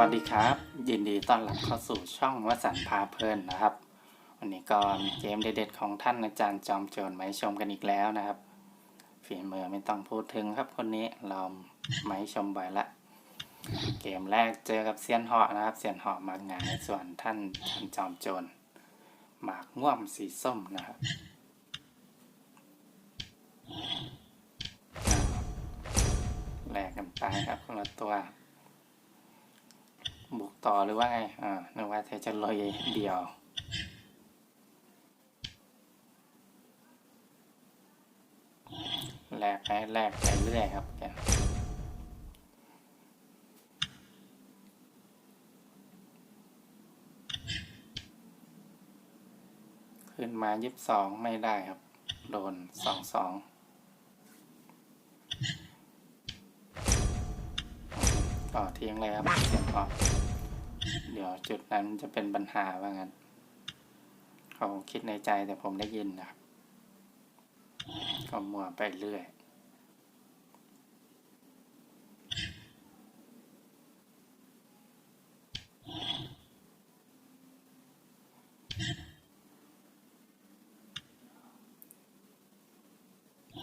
วัสดีครับ ยินดีต้อนรับเข้าสู่ช่องวสันพาเพลินนะครับ วันนี้ก็มีเกมเด็ดๆของท่านอาจารย์จอมโจรมาให้ชมกันอีกแล้วนะครับ ฝีมือไม่ต้องพูดถึงครับคนนี้เรามาให้ชมบ่อยละ เกมแรกเจอกับเซียนเหาะนะครับเซียนเหาะมากงายส่วนท่านอาจารย์จอมโจรหมากง่วมสีส้มนะครับแลกกันไปครับคนละตัว บุกต่อหรือว่าไงอ่านึกว่าเธอจะลอยเดียว แลกไปแลกไปเรื่อยครับแกขึ้นมายิบสองไม่ได้ครับ โดนสองสอง ต่อทิ้งเลยครับเสียงออกเดี๋ยวจุดนั้นจะเป็นปัญหาว่างั้น เขาคิดในใจแต่ผมได้ยินนะครับก็มัวไปเรื่อย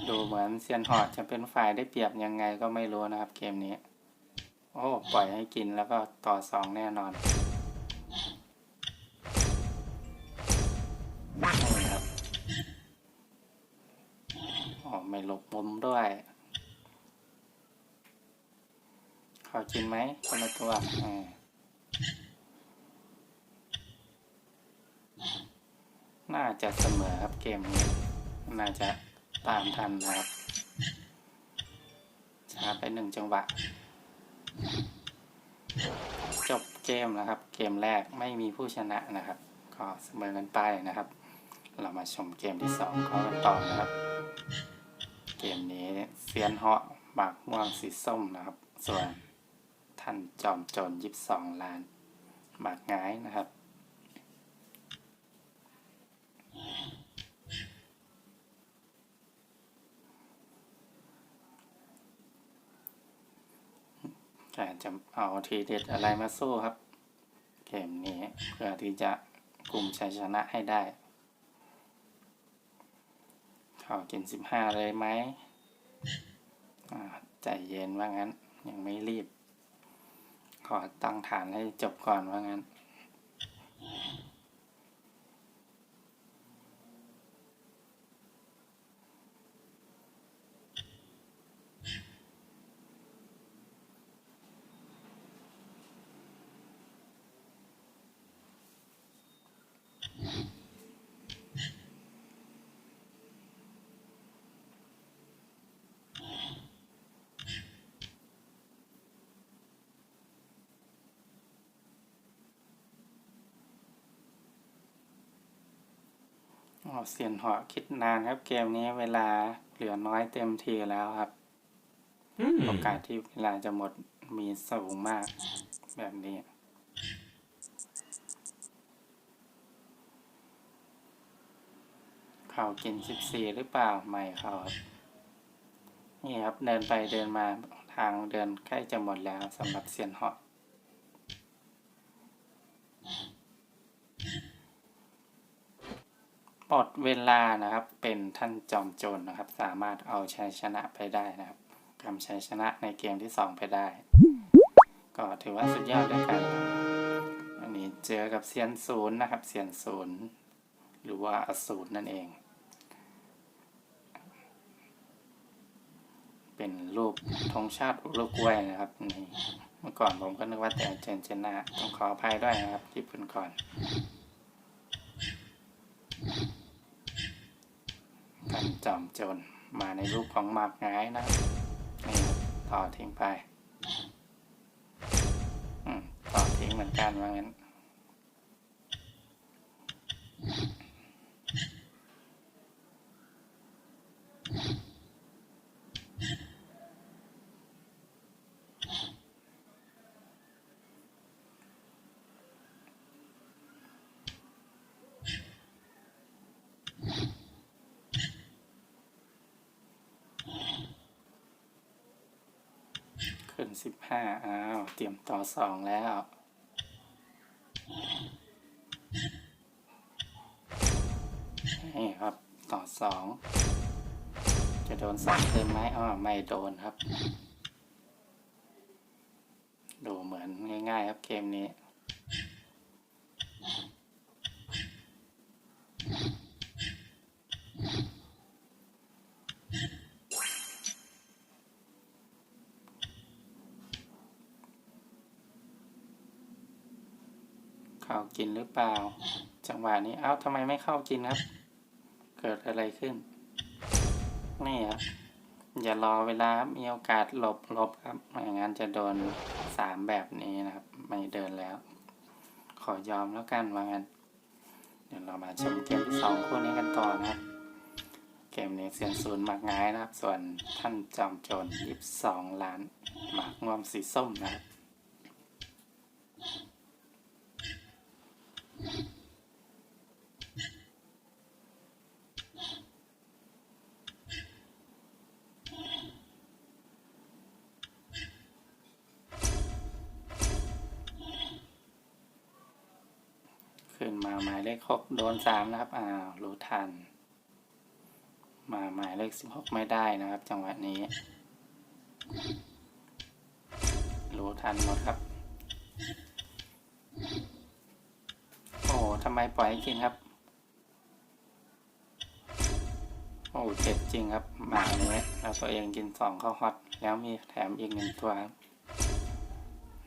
ดูเหมือนเซียนหอดจะเป็นฝ่ายได้เปรียบยังไงก็ไม่รู้นะครับเกมนี้ โอ้ ปล่อยให้กินแล้วก็ต่อสองแน่นอนนี่ครับอ๋อไม่หลบมุมด้วย ขอกินไหมคนละตัวอ่าน่าจะเสมอครับเกมนี้ น่าจะตามทันนะครับช้าไปหนึ่งจังหวะ จบเกมแล้วครับ เกมแรกไม่มีผู้ชนะนะครับ ก็เสมอกันไปนะครับ เรามาชมเกมที่สองเขากันต่อนะครับ เกมนี้เซียนเหาะหมากม่วงสีส้มนะครับ ส่วนท่านจอมโจรยิบสองล้านหมากง่ายนะครับ แต่จะเอาทีเด็ดอะไรมาสู้ครับ เกมนี้เพื่อที่จะกลุ่มชัยชนะให้ได้ เขากินสิบห้าเลยไหมใจเย็นว่างั้น ยังไม่รีบ ขอตั้งฐานให้จบก่อนว่างั้น เสียนเหาะคิดนานครับเกมนี้เวลาเหลือน้อยเต็มทีแล้วครับโอกาสที่เวลาจะหมดมีสูงมาก แบบนี้ เขากินสิบสี่หรือเปล่า ไม่เขาครับ นี่ครับ เดินไปเดินมาทางเดินใกล้จะหมดแล้วสำหรับเซียนเหา หมดเวลานะครับ เป็นท่านจอมโจรนะครับ สามารถเอาชัยชนะไปได้นะครับกำชัยชนะในเกมที่สองไปได้ ก็ถือว่าสุดยอดด้วยกันอันนี้เจอกับเซียนศูนย์นะครับ เซียนศูนย์หรือว่าอสูรนั่นเอง เป็นรูปธงชาติอุรุกวัยนะครับนี่เมื่อก่อนผมก็นึกว่าแต่เจนเจนนาต้องขออภัยด้วยนะครับที่พูดก่อน กันจอมโจรมาในรูปของหมากง่ายนะนี่ต่อทิ้งไปอืมต่อทิ้งเหมือนกันว่างั้น ขึ้นสิบห้าอ้าวเตรียมต่อสองแล้ว นี่ครับต่อสองจะโดนสามขึ้นไหมอ้อไม่โดนครับ ดูเหมือนง่าย ๆ ครับเกมนี้ กินหรือเปล่า จังหวะนี้เอ้าทำไมไม่เข้ากินครับ เกิดอะไรขึ้น นี่ครับอย่ารอเวลามีโอกาสหลบหลบครับไม่งั้นจะโดนสามแบบนี้นะครับ ไม่เดินแล้ว ขอยอมแล้วกันว่างั้นเดี๋ยวเรามาชมเกมที่สองคู่นี้กันต่อนะครับ เกมนี้เสียนศูนย์หมากง่ายนะครับ ส่วนท่านจอมโจรยิบสองล้านหมากงวมสีส้มนะครับ ขึ้นมา หกโดนสามนะครับ อ้าว รู้ทัน มาหมายเลขสิบหกไม่ได้นะครับ จังหวะนี้ รู้ทันหมดครับ โอ้ทำไมปล่อยให้กินครับ โอ้เจ็บจริงครับ หมาเนี้ยแล้วตัวเองกินสองข้าวฮอต แล้วมีแถมอีกหนึ่งตัวครับ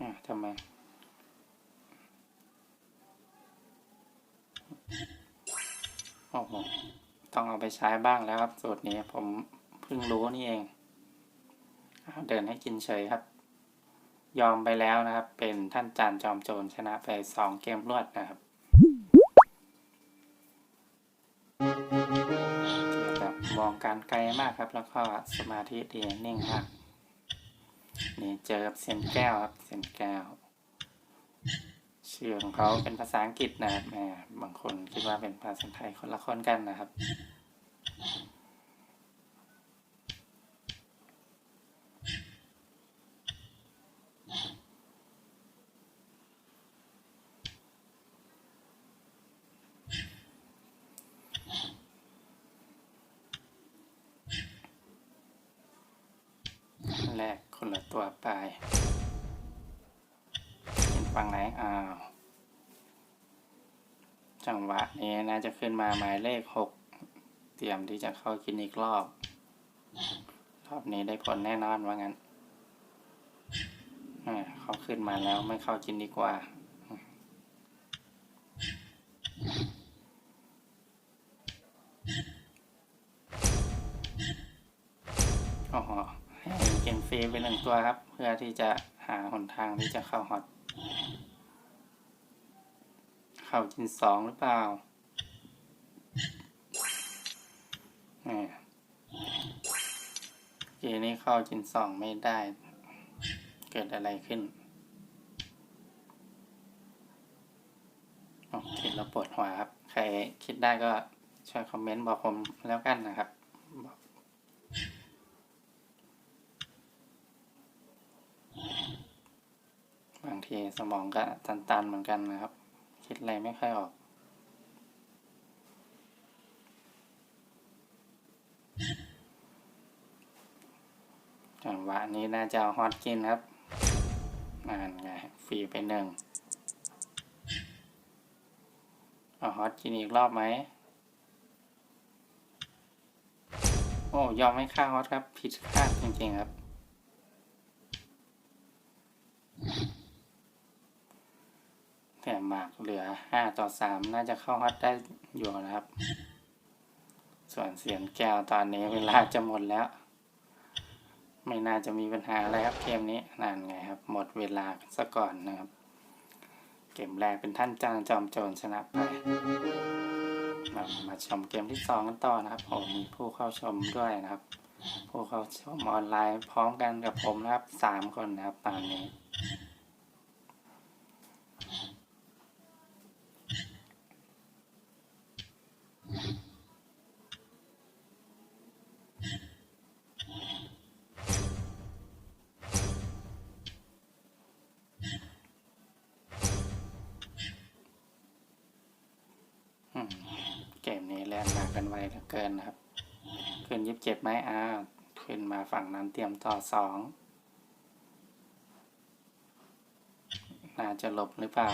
อะทำไม โอ้โหต้องเอาไปใช้บ้างแล้วครับ สูตรนี้ผมเพิ่งรู้นี่เองเอเดินให้กินเฉยครับ ยอมไปแล้วนะครับ เป็นท่านจานจอมโจรชนะไปสองเกมรวดนะครับเกี่ยวกับมองการไกลมากครับ แล้วก็สมาธิดีนิ่งมากนี่เจอกับเซนแก้วครับเซนแก้ว ชื่อของเขาเป็นภาษาอังกฤษนะแหมบางคนคิดว่าเป็นภาษาไทยคนละคนกันนะครับ แรกคนละตัวไป ฝั่งไหน อ้าว จังหวะนี้น่าจะขึ้นมาหมายเลขหก เตรียมที่จะเข้ากินอีกรอบ รอบนี้ได้ผลแน่นอนว่างั้นเขาขึ้นมาแล้วไม่เข้ากินดีกว่าโอ้โหให้กินฟรีไปหนึ่งตัวครับ เพื่อที่จะหาหนทางที่จะเข้าฮอต ข้ากินสองหรือเปล่าเนี่เกมนี้เข้ากินสองไม่ได้ เกิดอะไรขึ้นโอ้คิดแล้วปวดหัวครับ ใครคิดได้ก็ช่วยคอมเมนต์บอกผมแล้วกันนะครับบางทีสมองก็ตันๆเหมือนกันนะครับ คิดอะไรไม่ค่อยออก จังหวะนี้น่าจะเอาฮอตกินครับนั่นไงฟรีไปหนึ่งเอาฮอตกินอีกรอบไหม โอ้ยอมไม่ฆ่าฮอตครับ ผิดคาดจริงๆครับ แต่หมากเหลือห้าต่อสามน่าจะเข้าฮอตได้อยู่นะครับ ส่วนเสียงแก้วตอนนี้เวลาจะหมดแล้ว ไม่น่าจะมีปัญหาอะไรครับเกมนี้นั่นไงครับ หมดเวลาซะก่อนนะครับ เกมแรกเป็นท่านจางจอมโจรชนะไปมามาชมเกมที่สองกันต่อนะครับผมมีผู้เข้าชมด้วยนะครับ ผู้เข้าชมออนไลน์พร้อมกันกับผมนะครับสามคนนะครับตอนนี้ กันไวเหลือเกินนะครับ ขึ้นยิบเจ็ดไหมอ้าวขึ้นมาฝั่งนั้นเตรียมต่อสองน่าจะหลบหรือเปล่า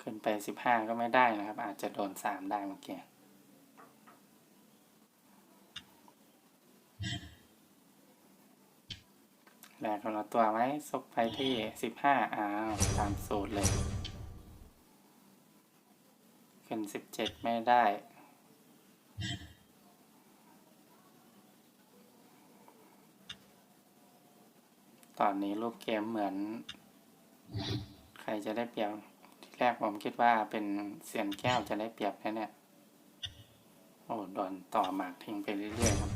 ขึ้นไปสิบห้าก็ไม่ได้นะครับ อาจจะโดนสามได้เมื่อกี้แหลกคนละตัวไหมซกไปที่สิบห้าอ้าวตามสูตรเลย เป็นสิบเจ็ดไม่ได้ ตอนนี้รูปเกมเหมือน ใครจะได้เปรียบที่แรกผมคิดว่าเป็นเสียนแก้วจะได้เปรียบแน่เนี่ยโอ้โดนต่อหมากทิ้งไปเรื่อยๆครับ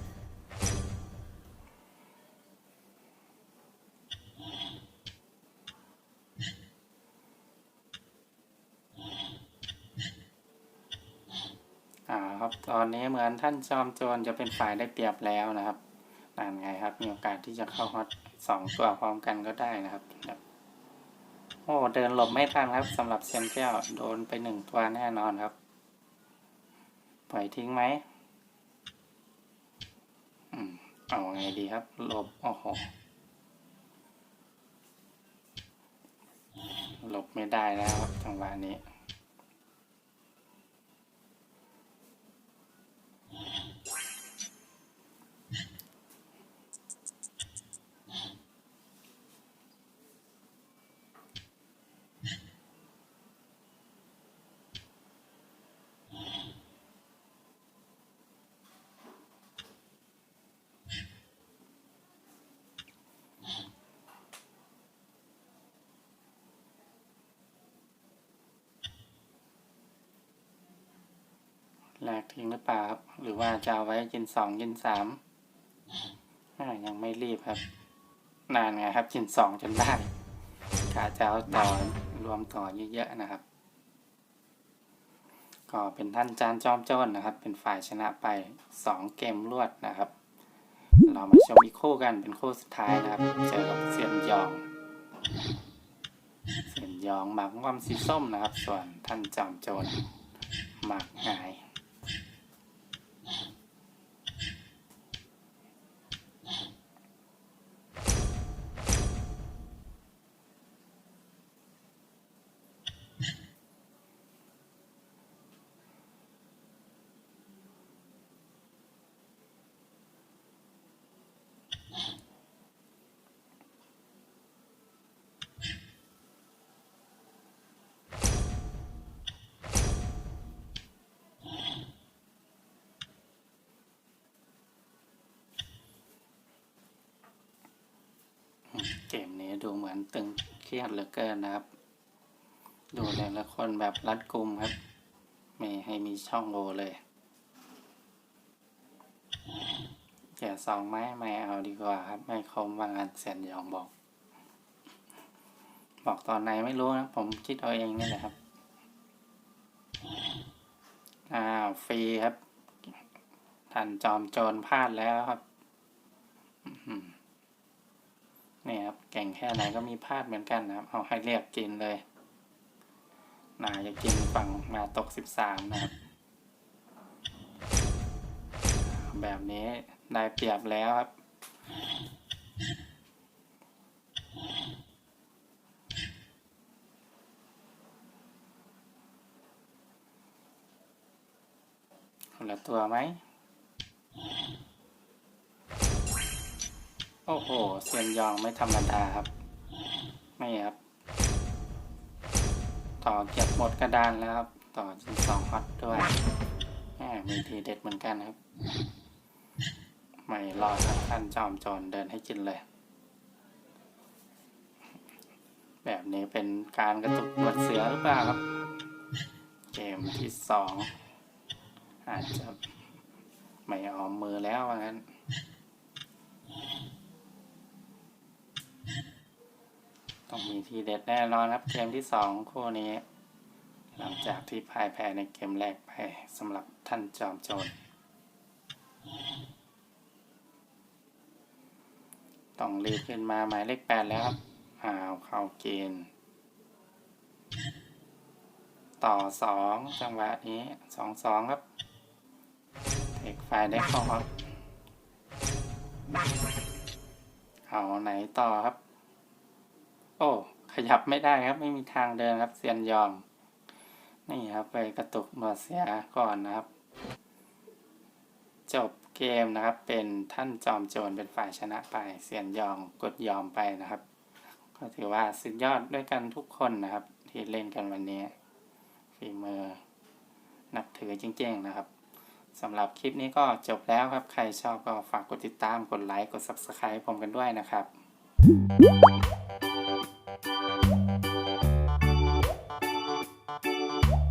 อ่าครับต อนนี้เหมือนท่านจอมโจรจะเป็นฝ่ายได้เปรียบแล้วนะครับนั่นไงครับ มีโอกาสที่จะเข้าฮอตสองตัวพร้อมกันก็ได้นะครับโอ้เดินหลบไม่ทันครับสำหรับเซยนแก้วโดนไปหนึ่งตัวแน่นอนครับ ปล่อยทิ้งไหมอืมเอาไงดีครับ หลบโอ้โหหลบไม่ได้แล้วครับจังหวะนี้ แลกทิ้งหรือเปล่าครับ หรือว่าจะเอาไว้กินสองกินสามยังไม่รีบครับ นานไงครับกินสองจนได้กาจะเอาต่อรวมต่อเยอะๆนะครับ ก็เป็นท่านจานจอมโจ้นนะครับ เป็นฝ่ายชนะไปสองเกมรวดนะครับ เรามาชมอีกคู่กันเป็นคู่สุดท้ายนะครับ เจอกับเซียนยองเซียนยองหมากงอมสีส้มนะครับ ส่วนท่านจอมโจรหมากหาย ดูเหมือนตึงเครียดเหลือเกินนะครับ ดูแต่ละคนแบบรัดกุมครับ ไม่ให้มีช่องโหว่เลยแก่สองไม้ไม่เอาดีกว่าครับ ไม่คมว่างานเสียนยองบอก บอกตอนไหนไม่รู้นะผมคิดเอาเองนี่แหละครับอ้าฟรีครับท่านจอมโจรพลาดแล้วครับอื้อหือ นี่ครับเก่งแค่ไหนก็มีพลาดเหมือนกันนะครับ เอาให้เรียกกินเลยนาจะกินฝั่งมาตกสิบสามนะครับ แบบนี้ได้เปรียบแล้วครับคนละตัวไหม โอ้โหเซียนยองไม่ธรรมดาครับ ไม่ครับ ต่อเก็บหมดกระดานแล้วครับ ต่อจินสองฮอตด้วยแหมมีทีเด็ดเหมือนกันครับ ไม่รอครับท่านจอมโจรเดินให้กินเลย แบบนี้เป็นการกระตุกบดเสือหรือเปล่าครับ เกมที่สองอาจจะไม่ออมมือแล้วว่างั้น ต้องมีทีเด็ดแน่นอนครับเกมที่สองคู่นี้ หลังจากที่พ่ายแพ้ในเกมแรกไปสำหรับท่านจอมโจรต้องรีบขึ้นมาหมายเลขแปดแล้วครับอ้าวเข้าเกณฑ์ต่อสองจังหวะนี้สองสองครับเทคไฟได้เข้าครับเอาไหนต่อครับ โอ้ ขยับไม่ได้ครับ ไม่มีทางเดินครับเซียนยอมนี่ครับไปกระตุกหนวดเสียก่อนนะครับ จบเกมนะครับ เป็นท่านจอมโจรเป็นฝ่ายชนะไป เซียนยอมกดยอมไปนะครับ ก็ถือว่าสุดยอดด้วยกันทุกคนนะครับ ที่เล่นกันวันนี้ฝีมือนับถือจริงๆนะครับสำหรับคลิปนี้ก็จบแล้วครับ ใครชอบก็ฝากกดติดตาม กดไลค์ กด Subscribe ผมกันด้วยนะครับ Thank you.